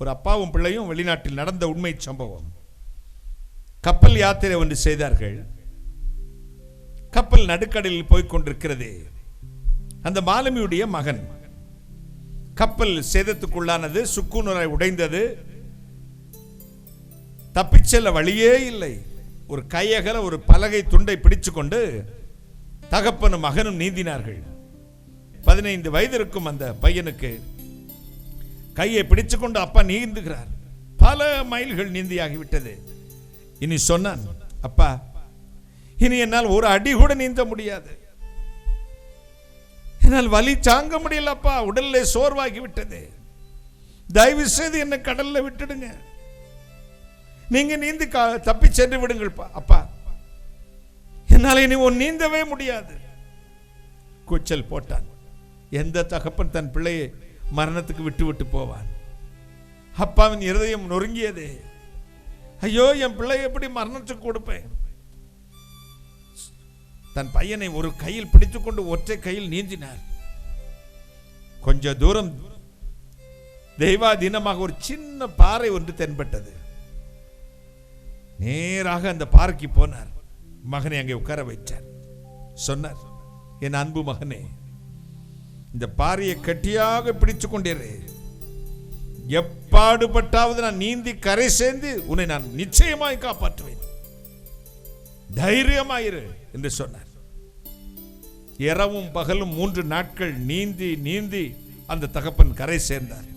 ஒரு அப்பாவும் பிள்ளையும் வெளிநாட்டில் நடந்த உண்மை சம்பவம். கப்பல் யாத்திரை ஒன்று செய்தார்கள். கப்பல் நடுக்கடலில் போய்க் கொண்டிருக்கிறது அந்த மாலுமியுடைய மகன். கப்பல் சேதத்துக்குள்ளானது சுக்குநுரை உடைந்தது. தப்பிச் செல்ல வழியே இல்லை. ஒரு கையகல ஒரு பலகை துண்டை பிடிச்சுக்கொண்டு தகப்பனும் மகனும் நீந்தினார்கள். பதினைந்து வயது இருக்கும் அந்த பையனுக்கு கையை பிடிச்சுக்கொண்டு அப்பா நீந்துகிறார். பல மைல்கள் நீந்தியாகிவிட்டது. இனி சொன்னான் அப்பா இனி என்னால் ஒரு அடி கூட நீந்த முடியாது. என்னால் வலி தாங்க முடியல அப்பா. உடல்ல சோர்வாகி விட்டது தயவு செய்து என்னை கடல்ல விட்டுடுங்க. நீங்க நீந்தி கா- தப்பி சென்று விடுங்கள் அப்பா. என்னால் இனி உன் நீந்தவே முடியாது. கூச்சல் போட்டான். எந்த தகப்பன் தன் பிள்ளையை மரணத்துக்கு விட்டு விட்டு போவான். அப்பாவின் இருதயம் நொறுங்கியது. ஐயோ என் பிள்ளை எப்படி மரணத்துக்கு கொடுப்பேன்? தன் பையனை ஒரு கையில் பிடித்துக்கொண்டு ஒற்றை கையில் நீந்தினார். கொஞ்ச தூரம் தெய்வாதீனமாக ஒரு சின்ன பாறை ஒன்று தென்பட்டது. நேராக அந்த பாறைக்கு போனார். மகனை அங்கே உட்கார வைத்தார் சொன்னார் என் அன்பு மகனே இந்த பாறையை கட்டியாக பிடிச்சு கொண்டிரு எப்பாடுபட்டாவது நான் நீந்தி கரை சேர்ந்து உன்னை நான் நிச்சயமாய் காப்பாற்றுவேன். தைரியமாயிரு என்று சொன்னார். இரவும் பகலும் மூன்று நாட்கள் நீந்தி நீந்தி அந்த தகப்பன் கரை சேர்ந்தார்.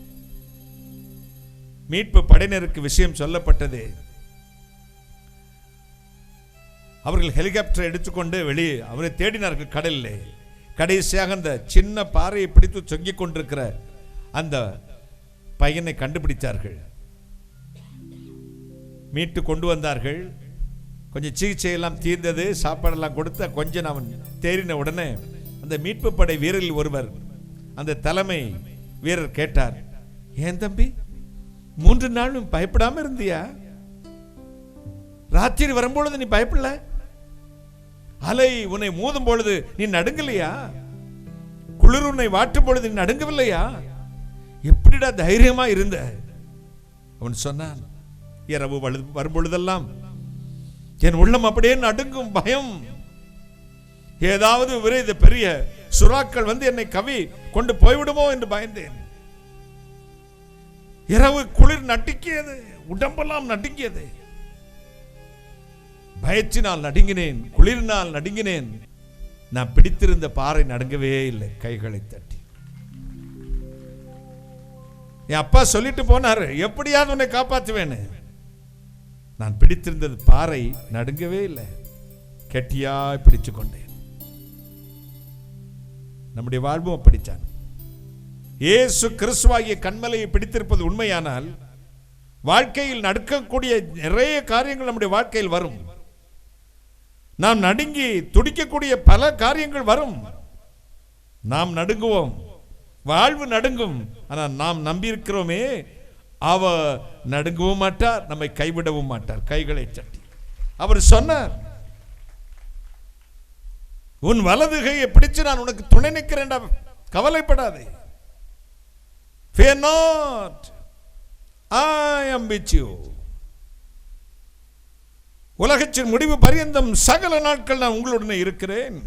மீட்பு படையினருக்கு விஷயம் சொல்லப்பட்டது. அவர்கள் ஹெலிகாப்டரை எடுத்துக்கொண்டு வெளியே அவரை தேடினார்கள் கடலில். கடைசியாக அந்த சின்ன பாறையை பிடித்து சொங்கிக் கொண்டிருக்கிற அந்த பையனை கண்டுபிடித்தார்கள் மீட்டு கொண்டு வந்தார்கள். கொஞ்சம் சிகிச்சை எல்லாம் தீர்ந்தது சாப்பாடெல்லாம் கொடுத்த கொஞ்சம் அவன் தேறின உடனே அந்த மீட்பு படை வீரரில் ஒருவர் அந்த தலைமை வீரர் கேட்டார் ஏன் தம்பி மூன்று நாளும் பயப்படாம இருந்தியா? ராத்திரி வரும்பொழுது நீ பயப்படல? அலை உன்னை மோதும் பொழுது நீ நடுங்கலையா? குளிர் உன்னை வாட்டும் பொழுது நீ நடுங்கவில்லையா? எப்படிடா தைரியமா இருந்த? அவன் சொன்னான் இரவு வரும்பொழுதெல்லாம் என் உள்ளம் அப்படியே நடுங்கும் பயம். ஏதாவது விரைத பெரிய சுறாக்கள் வந்து என்னை கவி கொண்டு போய்விடுமோ என்று பயந்தேன். இரவு குளிர் நடுக்கியது உடம்பெல்லாம் நடுங்கியது. பயத்தினால் நடுங்கினேன் குளிரினால் நடுங்கினேன். நான் பிடித்திருந்த பாறை நடுங்கவே இல்லை கைகளை தட்டி. என் அப்பா சொல்லிட்டு போனாரு எப்படியாவது உன்னை காப்பாற்றுவேன்னு. நான் பிடித்திருந்தது பாறை நடுங்கவே இல்லை கெட்டியாய் பிடிச்சு கொண்டேன். நம்முடைய வாழ்வும் அப்படித்தான். இயேசு கிறிஸ்துவாகிய கண்மலையை பிடித்திருப்பது உண்மையானால் வாழ்க்கையில் நடக்கக்கூடிய நிறைய காரியங்கள் நம்முடைய வாழ்க்கையில் வரும். நாம் நடுங்கி துடிக்கக்கூடிய பல காரியங்கள் வரும். நாம் நடுங்குவோம். வாழ்வு நடுங்கும். ஆனால் நாம் நம்பியிருக்கிறோமே அவ நடுங்கவும் மாட்டார் நம்மை கைவிடவும் மாட்டார். கைகளை சட்டி அவர் சொன்னார் உன் வலது கையை பிடிச்சு நான் உனக்கு துணை நிற்கிறேன்டா கவலைப்படாதே. Fear not. I am with you. உலகத்தின் முடிவு பரியந்தம் சகல நாட்கள் நான் உங்களுடனே இருக்கிறேன்.